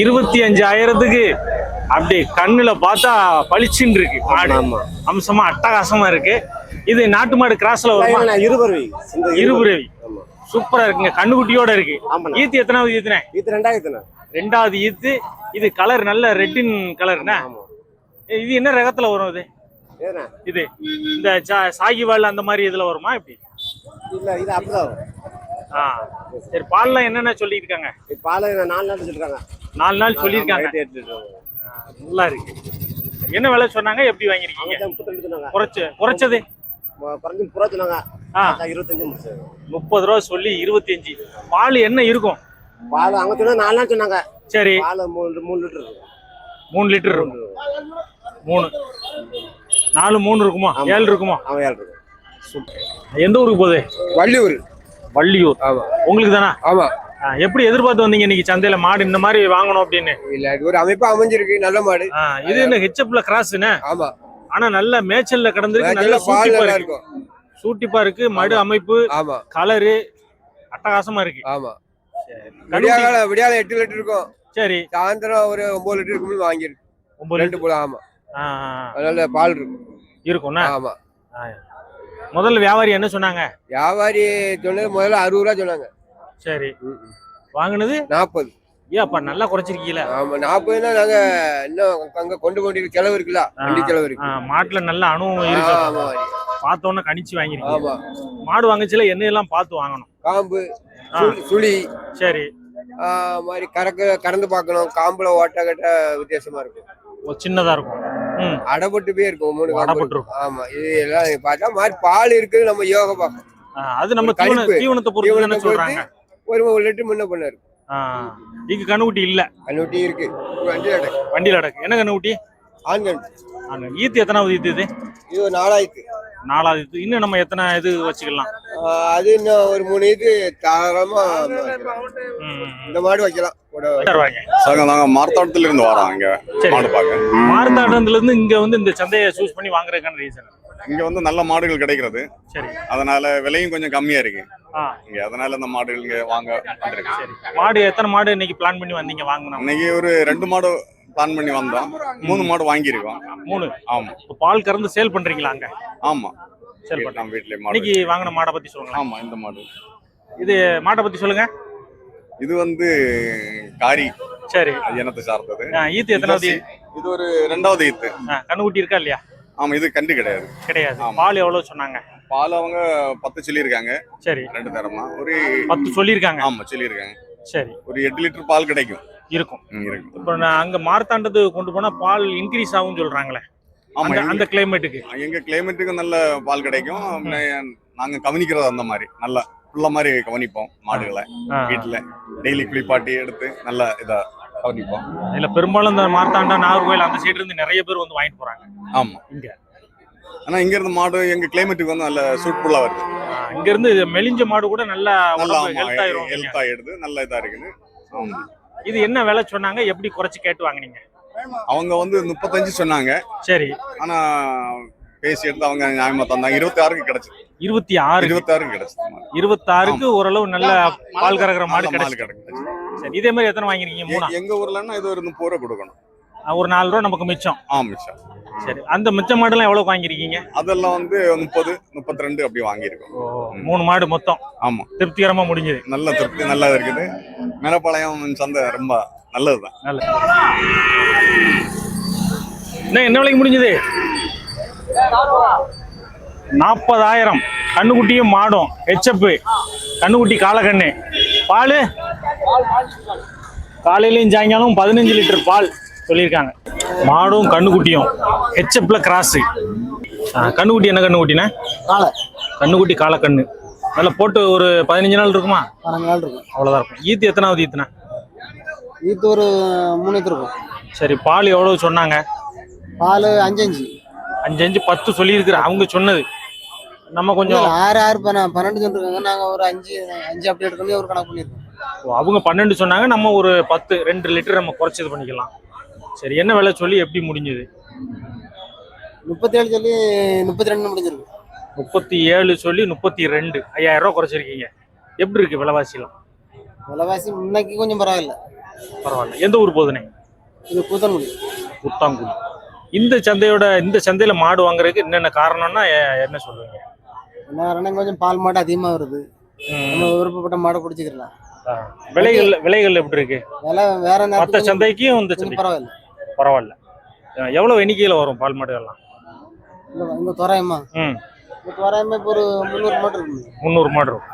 இருபத்தி அஞ்சாயிரத்துக்கு அப்படி கண்ணுல பார்த்தா பளிச்சுன்னு இருக்கு. மாடு. அம்சமா அட்டகாசமா இருக்கு. இது நாட்டு மாடு கிராஸ்ல வருமா? இருபருவி. இருபுரவி. சூப்பரா இருக்குங்க. கண்ணுக்குட்டியோட இருக்கு. ஈத்து எத்தனாவது ஈத்துனே இது ரெண்டாயிரத்துண்ணா ரெண்டாவது ஈத்து. இது கலர் நல்ல ரெட்டின் கலர்னா இது என்ன ரகத்துல வரும் இது? இது. இந்த சாகிவால் அந்த மாதிரி இதுல வருமா இப்படி இல்ல இது அப்படிதான் வரும். ஆ சரி பால்லாம் என்னென்ன சொல்லியிருக்காங்க? பால் நான் நாலு நாள் சொல்லிருக்காங்க நாலு நாள் சொல்லியிருக்காங்க. நல்லா இருக்கு. என்ன விலை சொன்னாங்க? எப்படி வாங்கிருக்கீங்க குறைச்சு குறைச்சது? குறைஞ்சு புறா சொன்னாங்க. இருபத்தஞ்சு முப்பது ரூபா சொல்லி இருபத்தஞ்சு. பால் என்ன இருக்கும்? பால் அவங்க சொன்னா நாலு நாள் சொன்னாங்க. சரி. பால் மூணு மூணு லிட்டர் இருக்கு மூணு லிட்டர் இருக்கும். மூணு நாலு மூணு இருக்குமா? ஏழு இருக்குமா? அவன் ஏழு இருக்கு எந்த ஊருக்கு போகுது? வள்ளியூர். வள்ளியூர். உங்களுக்கு தானா? ஆமா. எப்படி எதிர்பார்த்து வந்தீங்க இன்னைக்கு சந்தையில மாடு இந்த மாதிரி வாங்கணும் அப்படின்னு? இல்ல இது ஒரு அமைப்பா அமைஞ்சிருக்கு நல்ல மாடு. இது என்ன ஹெச்எப்ல கிராஸ்னு ஆமா. ஆனா நல்ல மேய்ச்சல்ல கிடந்திருக்கு நல்ல சூட்டிப்பா இருக்கு இருக்கும். சூட்டிப்பா இருக்கு மடு அமைப்பு கலரு அட்டகாசமா இருக்கு. ஆமா. விடியால விடியால எட்டு லிட்டர் இருக்கும். சரி. சாயந்தரம் ஒரு ஒன்பது லிட்டர் இருக்கும்போது வாங்கிருக்கு. ஒன்பது ரெண்டு போல ஆமா. அதனால பால் இருக்கும். இருக்கும்ண்ணா ஆமா. முதல்ல வியாபாரி என்ன சொன்னாங்க? வியாபாரி சொன்னது முதல்ல அறுபது ரூபா சொன்னாங்க. சரி. வாங்குனது? நாற்பது. ஏன் அப்ப நல்லா குறைச்சிருக்கீல ஆமா நாற்பதுனா நாங்க இன்னும் அங்க கொண்டு போண்டிருக்க செலவு இருக்குல்ல வண்டி செலவு இருக்கு. மாட்டுல நல்ல அனுபவம் இருக்கு. பார்த்தோன்னே கணிச்சு வாங்கிருக்கீங்க. ஆமா. மாடு வாங்கச்சுல எண்ணெயெல்லாம் பார்த்து வாங்கணும். காம்பு ஆ. சுழி- சுழி. சரி. ஆ, மாதிரி கறக்க கறந்து பார்க்கணும். காம்புல ஓட்ட கட்ட வித்தியாசமா இருக்கும். ஒரு சின்னதா இருக்கும். அடைப்பட்டு போய் இருக்கும் மூணு அடைப்பட்டிருக்கும். ஆமா இது எல்லாம் பார்த்தா மாதிரி பால் இருக்குது நம்ம யோகா பார்க்கணும் அது நம்ம தீவனத்தை பொறுத்து சொல்றாங்க. ஒரு ஒரு லிட்டர் முன்ன பண்ண இருக்கு. இங்க கண்ணுக்குட்டி இல்ல. கண்ணுட்டி இருக்கு. அஞ்சு லிட்டர் வண்டியில அடக்கு. என்ன கண்ணுக்குட்டி? ஆண்கள் ஆ, ஈத்து எத்தனாவது ஈத்து இது? இது நாலாயிரத்து. நாலாவது ஈத்து. இன்னும் நம்ம எத்தனை இது வச்சுக்கலாம்? அது இன்னும் ஒரு மூணு இது தாராளமா. இந்த மாடு வைக்கலாம். சரி, நாங்க மார்த்தாட்டத்துல இருந்து வரோம் இங்க சரி. மாடு பார்க்க. மார்த்தாண்டத்துல இருந்து இங்க வந்து இந்த சந்தையை சூஸ் பண்ணி வாங்குறதுக்கான ரீசன் இங்க வந்து நல்ல மாடுகள் கிடைக்கிறது. சரி. அதனால விலையும் கொஞ்சம் கம்மியா இருக்கு. ஆ. இங்க அதனால இந்த மாடுகள் இங்க வாங்க மாடு எத்தனை மாடு இன்னைக்கு பிளான் பண்ணி வந்தீங்க வாங்கணும்? இன்னைக்கு ஒரு ரெண்டு மாடு பிளான் பண்ணி வந்தோம். மூணு மாடு வாங்கியிருக்கோம். மூணு? ஆமா. இப்ப பால் கறந்து சேல் பண்றீங்களா அங்க? ஆமா. சேல் நம்ம வீட்லயே மாடு இன்னைக்கு வாங்கின மாடை பத்தி சொல்லுங்க ஆமா இந்த மாடு. இது மாட்டை பத்தி சொல்லுங்க. இது வந்து காரி சரி. அது இனத்தை சார்ந்தது ஈத்து எத்தனாவது இது ஒரு ரெண்டாவது ஈத்து. கண்ணுக்குட்டி இருக்கா இல்லையா? ஆமா இது கண்டு கிடையாது. கிடையாது. பால் எவ்வளவு சொன்னாங்க? பால் அவங்க பத்து சொல்லியிருக்காங்க. சரி. ரெண்டு தரமா. ஒரு பத்து சொல்லியிருக்காங்க? ஆமா சொல்லியிருக்காங்க. சரி. ஒரு எட்டு லிட்டர் பால் கிடைக்கும். இருக்கும். இப்போ நான் அங்க மார்த்தாண்டது கொண்டு போனா பால் இன்க்ரீஸ் ஆகும் சொல்றாங்களே. ஆமா அந்த கிளைமேட்டுக்கு எங்க கிளைமேட்டுக்கு நல்ல பால் கிடைக்கும். நாங்க கவனிக்கிறது அந்த மாதிரி. நல்ல. புள்ள மாதிரி கவனிப்போம் மாடுகளை. வீட்டுல டெய்லி குளிப்பாட்டி எடுத்து நல்லா இதா கவனிப்போம். இல்ல பெரும்பாலும் இந்த மார்த்தாண்டம் நாகர்கோயில் அந்த சைடு இருந்து நிறைய பேர் வந்து வாங்கிட்டு போறாங்க. ஆமா. இங்க. ஆனா இங்க இருந்து மாடு எங்க கிளைமேட்டுக்கு வந்து நல்ல சூட்ஃபுல்லா வருது. இங்க இருந்து மெலிஞ்ச மாடு கூட நல்லா ஹெல்த் ஆயிடுது நல்ல இதா இருக்குது. இது என்ன விலை சொன்னாங்க? எப்படி குறைச்சு கேட்டு வாங்குனீங்க? அவங்க வந்து முப்பத்தஞ்சு சொன்னாங்க. சரி. ஆனா பேசி எடுத்து அவங்க நியாயமா தந்தாங்க. இருபத்தி ஆறுக்கு கிடைச்சது இருபத்தி ஆறு இருபத்தி ஆறுக்கு கிடைச்சது மாடு. இருபத்தாறுக்கு ஓரளவு நல்ல பால் கறக்கிற மாடு கிடைச்சது சரி இதே மாதிரி எத்தனை வாங்கிருக்கீங்க மூணா? எங்க ஊர்லன்னா இது ஒரு முப்பது ரூபா கொடுக்கணும். ஆ, ஒரு நாலு ரூபா நமக்கு மிச்சம். ஆமா சார் சரி அந்த மிச்ச மாடுலாம் எவ்வளவு வாங்கிருக்கீங்க அதெல்லாம் வந்து முப்பது முப்பத்தி ரெண்டு அப்படி வாங்கியிருக்கோம். மூணு மாடு மொத்தம். ஆமா. திருப்திகரமா முடிஞ்சது. நல்ல திருப்தி நல்லா இருக்குது. மேலப்பாளையம் சந்தை ரொம்ப நல்லதுதான். நல்ல என்ன என்ன விலைக்கு முடிஞ்சது? நாற்பதாயிரம். கண்ணுக்குட்டியும் மாடும். ஹெச்எப் கண்ணுக்குட்டி காலக்கண்ணு. பால்? காலையிலையும் சாயங்காலம் பதினஞ்சு லிட்டர் பால் சொல்லியிருக்காங்க. மாடும் கண்ணுக்குட்டியும். ஹெச்எப்ல கிராஸு. கண்ணுக்குட்டி என்ன கண்ணுக்குட்டினா? காலை. கண்ணுக்குட்டி காலக்கண்ணு. நல்லா போட்டு ஒரு பதினஞ்சு நாள் இருக்குமா? பன்னெண்டு நாள் இருக்கும். அவ்வளோதான் இருக்கும். ஈத்து எத்தனாவது ஈத்துனா? இது ஒரு மூணு இருக்கும். சரி பால் எவ்வளவு சொன்னாங்க? பால் அஞ்சு அஞ்சு. அஞ்சு அஞ்சு பத்து சொல்லியிருக்கிற அவங்க சொன்னது. நம்ம கொஞ்சம் ஆறு ஆறு பன்ன- பன்னெண்டு சொல்லிருக்காங்க. நாங்க ஒரு அஞ்சு அஞ்சு அப்படி எடுக்கணும் ஒரு கணக்கு பண்ணிருக்கோம். அவங்க பன்னெண்டு சொன்னாங்க. நம்ம ஒரு பத்து ரெண்டு லிட்டர் நம்ம குறைச்சது பண்ணிக்கலாம். சரி என்ன விலை சொல்லி எப்படி முடிஞ்சது? முப்பத்தி ஏழு சொல்லி முப்பத்தி ரெண்டு முடிஞ்சிருக்கு. முப்பத்தி ஏழு சொல்லி முப்பத்தி ரெண்டு ஐயாயிரம் ரூபா குறைச்சிருக்கீங்க. எப்படி இருக்கு விலைவாசிலாம் விலைவாசி முன்னைக்கு கொஞ்சம் பரவாயில்ல. பரவாயில்ல. எந்த ஊர் போகுதுண்ணே? இது கூத்தன்குடி. புத்தாங்குடி. இந்த சந்தையோட இந்த சந்தையில மாடு வாங்குறதுக்கு என்னென்ன காரணம்னா என்ன சொல்லுவீங்க என்ன காரணம் கொஞ்சம் பால் மாடு அதிகமாக வருது. நம்ம விருப்பப்பட்ட மாடை குடிச்சிக்கலாம். ஆ. விலைகள் விலைகள் எப்படி இருக்கு? விலை வேற மற்ற சந்தைக்கும் இந்த சந்தை பரவாயில்ல. பரவாயில்ல. எவ்வளவு எண்ணிக்கையில வரும் பால் மாடுகள்லாம்? இந்த இங்க தோராயமா? ம். இந்த தோராயமா ஒரு முந்நூறு மாடு இருக்கு முந்நூறு மாடு இருக்கும்.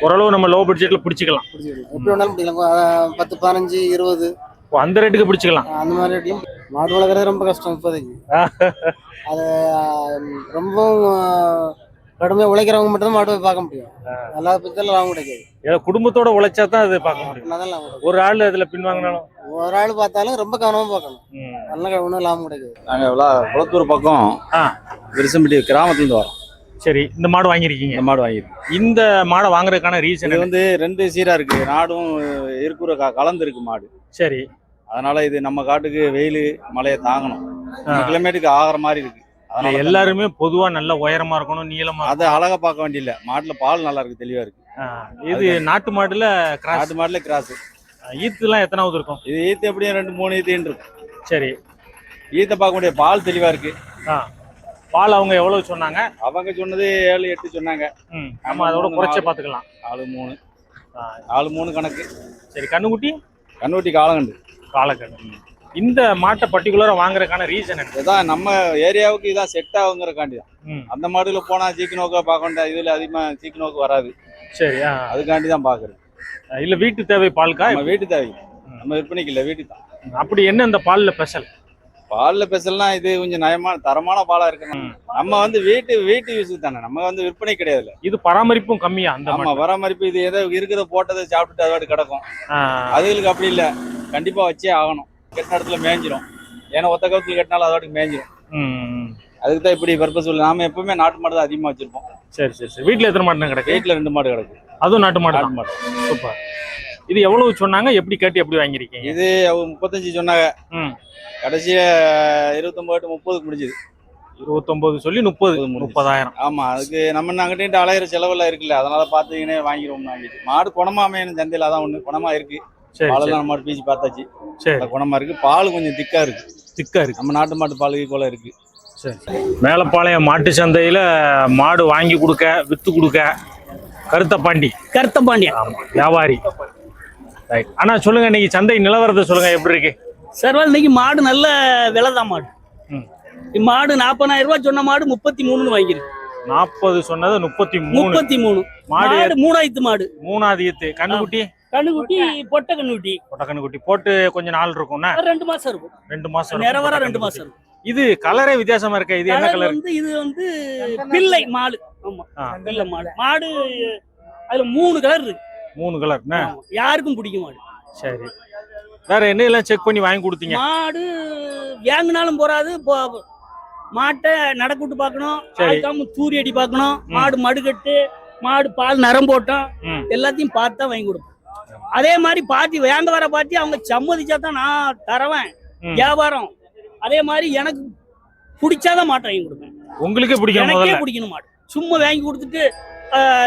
ஓரளவு நம்ம லோ பட்ஜெட்ல பிடிச்சிக்கலாம். பிடிச்சிக்கலாம். எப்படி வேணாலும் பிடிக்கலாம். பத்து பதினஞ்சு இருபது. அந்த ரேட்டுக்கு பிடிச்சிக்கலாம். அந்த மாதிரி ரேட்டையும் மாடு வளர்க்குறது ரொம்ப கஷ்டம் இப்போதைக்கு. அது அஹ், ரொம்பவும் அஹ், கடுமையா உழைக்கிறவங்க மட்டும்தான் மாடு போய் பார்க்க முடியும். எல்லா பக்கத்துல லாபம் கிடைக்காது. ஏதோ குடும்பத்தோட உழைச்சா தான் அது பார்க்க முடியும். ஒரு ஆள் அதுல பின்வாங்கினாலும். ஒரு ஆள் பார்த்தாலும் ரொம்ப கவனமா பார்க்கணும். நல்லா ஒன்றும் லாபம் கிடைக்காது. நாங்கள் குளத்தூர் பக்கம் ஆ. விருசம்பட்டி கிராமத்துலேருந்து வரோம். சரி இந்த மாடு வாங்கியிருக்கீங்க. இந்த மாடு வாங்கியிருக்கோம். இந்த மாடை வாங்குறதுக்கான ரீசன் இது வந்து ரெண்டு சீராக இருக்கு. நாடும் இருக்கிற க கலந்து இருக்கு மாடு. சரி. அதனால இது நம்ம காட்டுக்கு வெயில் மழையை தாங்கணும். ஆ. கிளைமேட்டுக்கு ஆகிற மாதிரி இருக்கு. அதனால எல்லாருமே பொதுவா நல்ல உயரமா இருக்கணும் நீளமா அதை அழகா பார்க்க வேண்டியதில்ல மாட்டுல பால் நல்லா இருக்கு தெளிவா இருக்கு. இது நாட்டு மாடுல கிராஸ். நாட்டு மாட்டுல கிராஸ். ஈத்துலாம் எத்தனாவது இருக்கும்? இது ஈத்து எப்படியும் ரெண்டு மூணு ஈத்துன்னு இருக்கும். சரி. ஈத்தை பார்க்க முடியாது பால் தெளிவா இருக்கு. பால் அவங்க எவ்வளவு சொன்னாங்க? அவங்க சொன்னது ஏழு எட்டு சொன்னாங்க. நம்ம அதோட குறைச்சே பாத்துக்கலாம் நாலு மூணு. நாலு மூணு கணக்கு. சரி கண்ணுக்குட்டி? கண்ணுட்டி காலங்கண்டு. காலக்கண்ணு இந்த மாட்டை பர்டிகுலரா வாங்குறதுக்கான ரீசன் இதான் நம்ம ஏரியாவுக்கு இதான் செட் ஆகுங்கிறக்காண்டி தான். அந்த மாடுல போனா சீக்கு நோக்க பார்க்க வேண்டிய இதுல அதிகமா சீக்கு நோக்கு வராது. சரி ஆ. அதுக்காண்டி தான் பாக்குறது இல்ல வீட்டு தேவை பால்கா? நம்ம வீட்டு தேவை. நம்ம விற்பனைக்கு இல்ல வீட்டுக்கு தான். அப்படி என்ன இந்த பால்ல ஸ்பெஷல் பால்ல பெசல்னா இது கொஞ்சம் நயமான தரமான பாலா இருக்கு. நம்ம வந்து வீட்டு வீட்டு யூஸுக்கு தானே. நம்ம வந்து விற்பனை கிடையாதுல்ல. இது பராமரிப்பும் கம்மியா அந்த ஆமா மாட்டு. பராமரிப்பு இது ஏதோ இருக்கிறத போட்டதை சாப்பிட்டுட்டு அதோட கிடக்கும். அதுகளுக்கு அப்படி இல்ல. கண்டிப்பா வச்சே ஆகணும். கெட்ட இடத்துல மேய்ஞ்சிரும் ஏன்னா ஒத்த கவுத்துல கட்டினாலும் அதோட மேய்ஞ்சிரும். அதுக்கு தான் இப்படி பர்பஸ் இல்லை நாம எப்பவுமே நாட்டு மாடு தான் அதிகமா வச்சிருப்போம். சரி சரி சரி. வீட்டுல எத்தனை மாடு கிடக்கு? வீட்டுல ரெண்டு மாடு கிடக்கு. அதுவும் நாட்டு மாடு நாட்டு மாடு. சூப்பர். இது எவ்வளவு சொன்னாங்க? எப்படி கேட்டு எப்படி வாங்கியிருக்கீங்க? இது அவங்க முப்பத்தஞ்சு சொன்னாங்க. ம். கடைசியா இருபத்தொன்பது முப்பதுக்கு முடிஞ்சது. இருபத்தொன்பது சொல்லி முப்பது. முப்பதாயிரம். ஆமா அதுக்கு நம்ம அங்கிட்ட அலையிற செலவெல்லாம் இருக்குல்ல அதனால பாத்தீங்கன்னே வாங்கிடுவோம் வாங்கிட்டு. மாடு குணமா அமையணும் சந்தையில அதான் ஒண்ணு. குணமா இருக்கு. பாலெல்லாம் நம்ம மாடு பீச்சு பார்த்தாச்சு. சரி. குணமா இருக்கு. பால் கொஞ்சம் திக்கா இருக்கு. திக்கா இருக்கு. நம்ம நாட்டு மாட்டு பாலுக்கு போல இருக்கு. சரி. மேலப்பாளையம் மாட்டு சந்தையில மாடு வாங்கி கொடுக்க வித்து கொடுக்க கருத்த பாண்டி கருத்த பாண்டியன் ஆமா வியாபாரி. ரைட் ஆனா சொல்லுங்க இன்னைக்கு சந்தை நிலவரத்தை சொல்லுங்க எப்படி இருக்கு? சர்வால் இன்னைக்கு மாடு நல்ல விலை தான் மாடு. மாடு நாற்பதாயிரம் ரூபாய் சொன்ன மாடு முப்பத்தி மூணுன்னு வாங்கிருக்கு நாற்பது சொன்னது முப்பத்தி மூணு. முப்பத்தி மூணு. மாடு மூணாயிரத்து மாடு. மூணாவது ஈத்து கண்ணுக்குட்டி? கண்ணுக்குட்டி பொட்டை கண்ணுக்குட்டி. பொட்டை கண்ணுக்குட்டி. போட்டு கொஞ்ச நாள் இருக்கும்னா அது ரெண்டு மாசம் இருக்கும். ரெண்டு மாசம் இருக்கும். நிறவர ரெண்டு. மாசம் இருக்கும். இது கலரே வித்தியாசமா இருக்கு? இது என்ன கலர் வந்து இது வந்து பிள்ளை மாடு. ஆமா. பிள்ளை மாடு. மாடு அதுல மூணு கலர் இருக்கு. மூணு கலர். யாருக்கும் பிடிக்கும் மாடு சரி வேற என்ன எல்லாம் செக் பண்ணி வாங்கி கொடுத்தீங்க மாடு வாங்கினாலும் போறாது மாட்டை நடக்கூட்டு பார்க்கணும். அதுக்காம தூரி அடி பார்க்கணும் ம். மாடு மடுகட்டு மாடு பால் நரம் போட்டோம். எல்லாத்தையும் பார்த்து தான் வாங்கி கொடுப்போம் அதே மாதிரி பார்ட்டி வாங்க வர பார்ட்டி அவங்க சம்மதிச்சா தான் நான் தரவேன். வியாபாரம் அதே மாதிரி எனக்கு பிடிச்சாதான் மாட்டை வாங்கி கொடுப்பேன் உங்களுக்கு பிடிக்கும் எனக்கே பிடிக்கணும் மாடு சும்மா வாங்கி கொடுத்துட்டு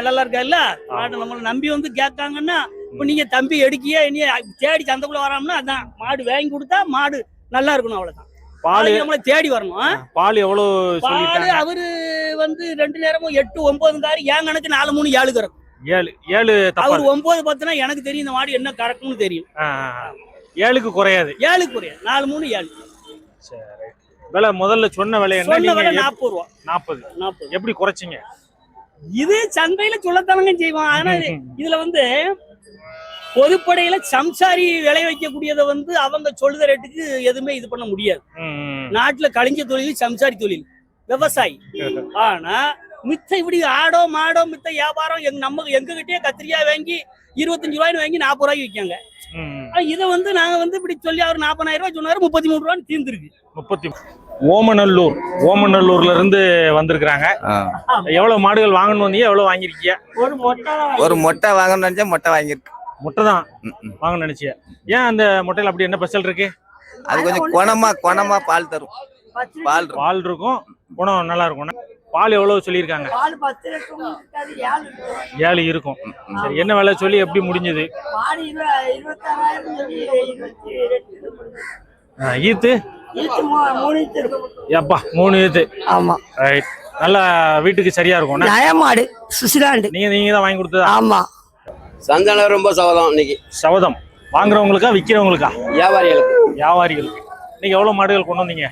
நல்லா இருக்கா இல்ல மாட்டை நம்மளை நம்பி வந்து கேட்காங்கன்னா இப்ப நீங்க தம்பி எடுக்கியே இனி தேடி சந்தைக்குள்ள வராமனா அதான் மாடு வாங்கி கொடுத்தா மாடு நல்லா இருக்கணும் அவ்வளவுதான். பால் நம்மள தேடி வரணும்? பால் எவ்வளவு பால் அவரு வந்து ரெண்டு நேரமும் எட்டு ஒன்பது காரி என் கணக்கு நாலு மூணு ஏழு கறக்கும். ஏழு ஏழு அவர் ஒன்பது பத்துனா எனக்கு தெரியும் இந்த மாடு என்ன கறக்கும்னு தெரியும். ஏழுக்கு குறையாது. ஏழு குறைய நாலு மூணு ஏழு. சரி விலை முதல்ல சொன்ன விலை என்ன? சொன்ன விலை நாற்பது ரூபா. நாற்பது நாற்பது எப்படி குறைச்சிங்க? இது சந்தையில சொல்லத்தானங்க செய்வான். ஆனா இது- இதுல வந்து பொதுப்படையில சம்சாரி விளை வைக்கக்கூடியதை வந்து அவங்க சொல்லுத ரேட்டுக்கு எதுவுமே இது பண்ண முடியாது. நாட்டுல கழிஞ்ச தொழில் சம்சாரி தொழில் விவசாயி. ஆனா மித்த இப்படி ஆடோ மாடோ மித்த வியாபாரம் எங்க நம்ம எங்க கிட்டயே கத்திரிக்காய் வாங்கி இருபத்தஞ்சு ரூபாய்னு வாங்கி நாற்பது ரூபாய்க்கு விற்காங்க. இதை வந்து நாங்க வந்து இப்படி சொல்லி அவர் நாற்பதாயிரம் ரூபாய் சொன்னாரு முப்பத்தி மூணு ரூபான்னு தீர்ந்துருக்கு. முப்பத்தி ஓமநல்லூர். ஓமநல்லூர்ல இருந்து வந்திருக்கிறாங்க எவ்வளவு மாடுகள் வாங்கணும் வந்தீங்க? எவ்வளவு வாங்கிருக்கீங்க ஒரு மொட்டை ஒரு மொட்டை வாங்கணும்னு நினைச்சா மொட்டை வாங்கியிருக்கு. முட்டை தான் வாங்க நினைச்சிய ஏன் அந்த முட்டையில அப்படி என்ன ஸ்பெஷல் இருக்கு? அது கொஞ்சம் குணமா குணமா பால் தரும். பால் இருக்கும். பால் இருக்கும். குணம் நல்லா இருக்கும் பால் எவ்வளவு சொல்லியிருக்காங்க? ஏழு இருக்கும். சரி என்ன விலை சொல்லி எப்படி முடிஞ்சது? ஈத்து? மூணு ஈத்து எப்பா மூணு ஈத்து ஆமா. ரைட் நல்லா வீட்டுக்கு சரியா இருக்கும் என்ன? நயமாடு சுசிலாண்டு. நீங்க நீங்க தான் வாங்கி கொடுத்ததா? ஆமா. சந்தானம் ரொம்ப சவலம் இன்னைக்கு. சபதம் வாங்குறவங்களுக்கா விற்கிறவங்களுக்கா வியாபாரிகளுக்கு. வியாபாரிகளுக்கு. நீங்க எவ்வளவு மாடுகள் கொண்டு வந்தீங்க?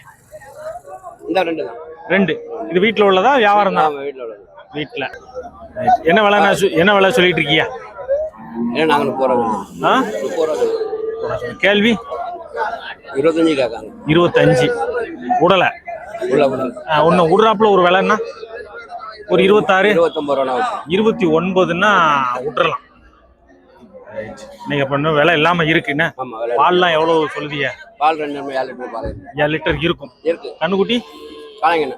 இந்த ரெண்டு தான். ரெண்டு. இது வீட்ல உள்ளதா வியாபாரம் தான்? வீட்டில் உள்ளது. வீட்ல Right. என்ன விலை என்ன விலை சொல்லிட்டு இருக்கீங்க ஏன்னா நாங்கள் ரூபா ஆ? சொல்லுவோம். கேள்வி? இருபத்தஞ்சு கேட்காங்க. இருபத்தஞ்சு. உடலை? ஒன்று விடுறாப்புல ஒரு விலைன்னா ஒரு இருபத்தாறு? இருபத்தொம்பது ரூபா இருபத்தி ஒன்பதுன்னா விட்டுறலாம் நீங்க பண்ண விலை இல்லாம விலை பால்லாம் எவ்வளவு சொல்லுதீங்க? பால் ரெண்டு ஏழு லிட்டர். ஏழு லிட்டர் இருக்கும். இருக்கு. கண்ணுக்குட்டி? காலைங்கண்ணா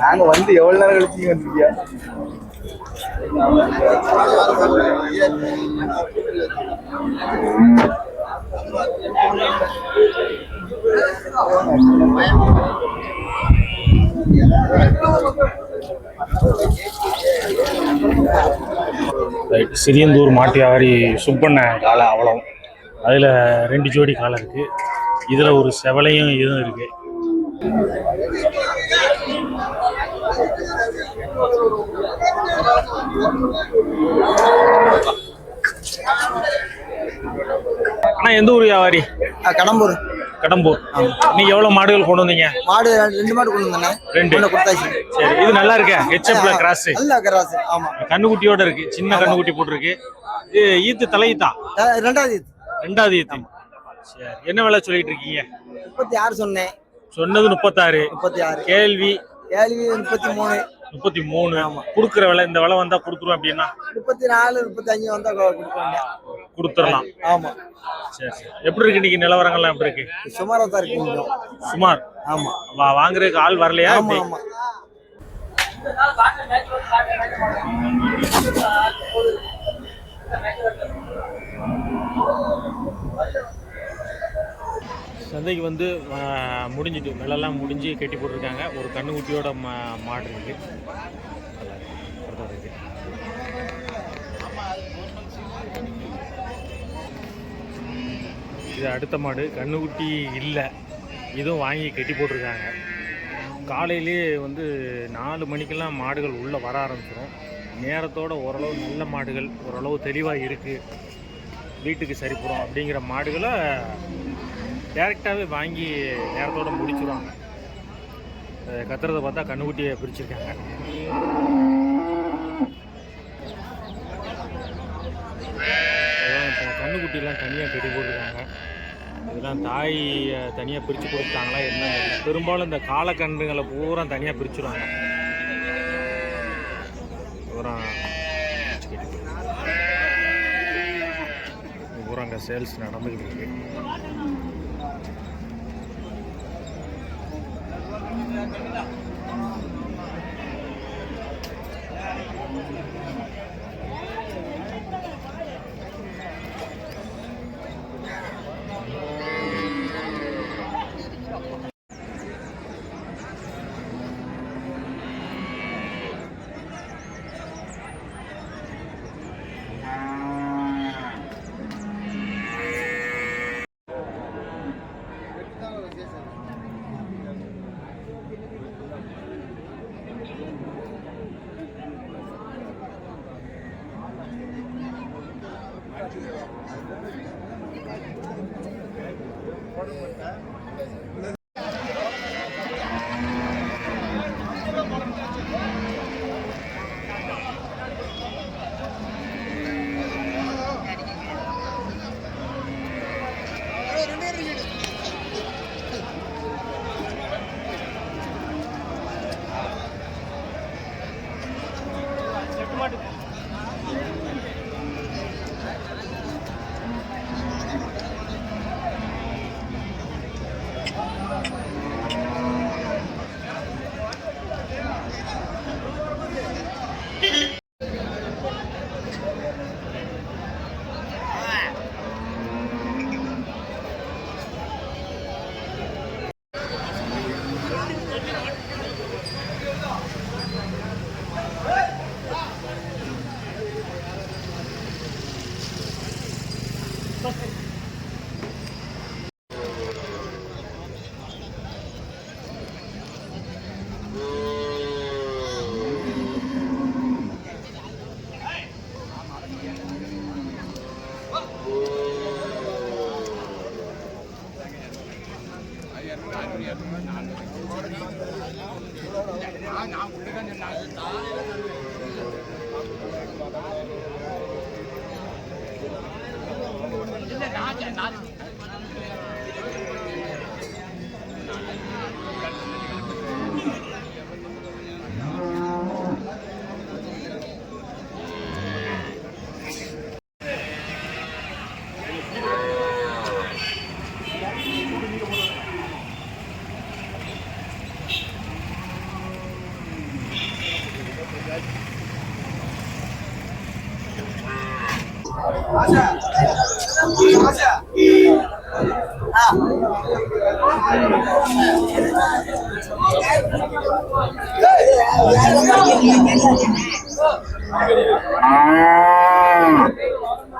நாங்க வந்து எவ்வளவு நேரம் கழிச்சு வந்திருக்கியா? ரைட் சிறியந்தூர் மாட்டு வியாபாரி சுப்பண்ண காலை அவ்வளவு அதில் ரெண்டு ஜோடி காலை இருக்கு. இதில் ஒரு செவலையும் இதுவும் இருக்கு. அண்ணா எந்த ஊர் வியாபாரி? கடம்பூர். கடம்பூர். நீங்க எவ்வளவு மாடுகள் கொண்டு வந்தீங்க? மாடு ரெண்டு மாடு கொண்டு வந்தேன். ரெண்டு. கொடுத்தாச்சு. சரி இது நல்லா இருக்கே? ஹெச்எப்ல கிராஸ் நல்ல கராசு ஆமா. கண்ணுக்குட்டியோட இருக்கு. சின்ன கண்ணுக்குட்டி போட்டிருக்கு. இது ஈத்து தலையீத்தா? ரெண்டாவது ரெண்டாவது ஈத்து. சரி என்ன விலை சொல்லிட்டு இருக்கீங்க முப்பத்தி ஆறு சொன்னேன். சொன்னது முப்பத்தாறு. முப்பத்தி ஆறு கேள்வி? கேள்வி முப்பத்தி மூணு முப்பத்தி மூணு கொடுக்குற விலை இந்த விலை வந்தா கொடுத்துருவோம் அப்படின்னா? முப்பத்தி நாலு முப்பத்தி அஞ்சு வந்தா கொடுப்பாங்க. கொடுத்துடலாம் ஆமா. சரி சரி. எப்படி இருக்கு இன்னைக்கு நிலவரங்கள்லாம் எப்படி இருக்கு? சுமாரா தான் இருக்கு கொஞ்சம் சுமார். ஆமா. வா- வாங்குறதுக்கு ஆள் வரலையா ஆமா? ஆமா. சந்தைக்கு வந்து முடிஞ்சிட்டு வெள்ளெல்லாம் முடிஞ்சு கட்டி போட்டிருக்காங்க. ஒரு கண்ணுக்குட்டியோட மா மாடு இருக்கு. இது அடுத்த மாடு. கண்ணுக்குட்டி இல்லை. இதுவும் வாங்கி கட்டி போட்டிருக்காங்க. காலையிலேயே வந்து நாலு மணிக்கெல்லாம் மாடுகள் உள்ளே வர ஆரம்பிச்சிடும் நேரத்தோட ஓரளவு நல்ல மாடுகள் ஓரளவு தெளிவாக இருக்குது வீட்டுக்கு சரிப்படும் அப்படிங்கிற மாடுகளை டேரெக்டாகவே வாங்கி நேரத்தோட முடிச்சுருவாங்க. கத்துறதை பார்த்தா கண்ணுக்குட்டியை பிரிச்சிருக்காங்க. இப்போ கண்ணுக்குட்டிலாம் தனியாக கட்டி போட்டுருக்காங்க. இதெல்லாம் தாய் தனியாக பிரித்து கொடுத்தாங்களா என்ன பெரும்பாலும் இந்த காலக்கன்றுகளை பூரா தனியாக பிரிச்சுருவாங்க. பூரா பூரா அங்கே சேல்ஸ் நடந்துக்கிட்டு இருக்கு. Thank you.